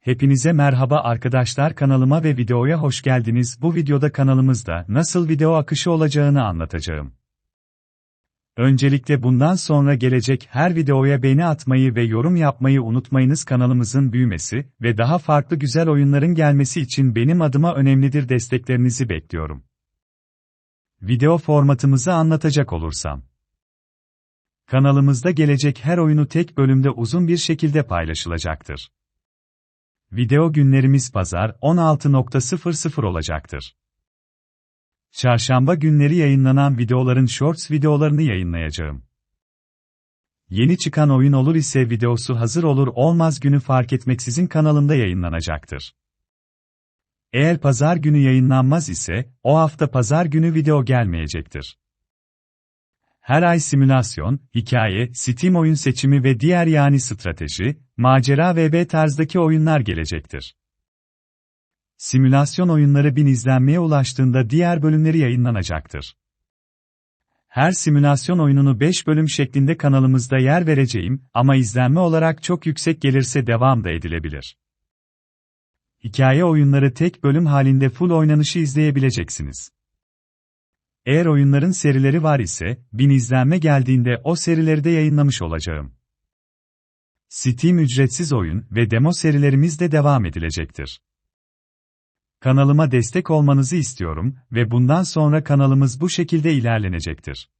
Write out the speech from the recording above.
Hepinize merhaba arkadaşlar kanalıma ve videoya hoş geldiniz. Bu videoda kanalımızda nasıl video akışı olacağını anlatacağım. Öncelikle bundan sonra gelecek her videoya beğeni atmayı ve yorum yapmayı unutmayınız kanalımızın büyümesi ve daha farklı güzel oyunların gelmesi için benim adıma önemlidir desteklerinizi bekliyorum. Video formatımızı anlatacak olursam. Kanalımızda gelecek her oyunu tek bölümde uzun bir şekilde paylaşılacaktır. Video günlerimiz pazar 16.00 olacaktır. Çarşamba günleri yayınlanan videoların shorts videolarını yayınlayacağım. Yeni çıkan oyun olur ise videosu hazır olur olmaz günü fark etmeksizin kanalımda yayınlanacaktır. Eğer pazar günü yayınlanmaz ise, o hafta pazar günü video gelmeyecektir. Her ay simülasyon, hikaye, Steam oyun seçimi ve diğer yani strateji, macera ve tarzdaki oyunlar gelecektir. Simülasyon oyunları bin izlenmeye ulaştığında diğer bölümleri yayınlanacaktır. Her simülasyon oyununu 5 bölüm şeklinde kanalımızda yer vereceğim ama izlenme olarak çok yüksek gelirse devam da edilebilir. Hikaye oyunları tek bölüm halinde full oynanışı izleyebileceksiniz. Eğer oyunların serileri var ise, 1000 izlenme geldiğinde o serileri de yayınlamış olacağım. Steam ücretsiz oyun ve demo serilerimiz de devam edilecektir. Kanalıma destek olmanızı istiyorum ve bundan sonra kanalımız bu şekilde ilerlenecektir.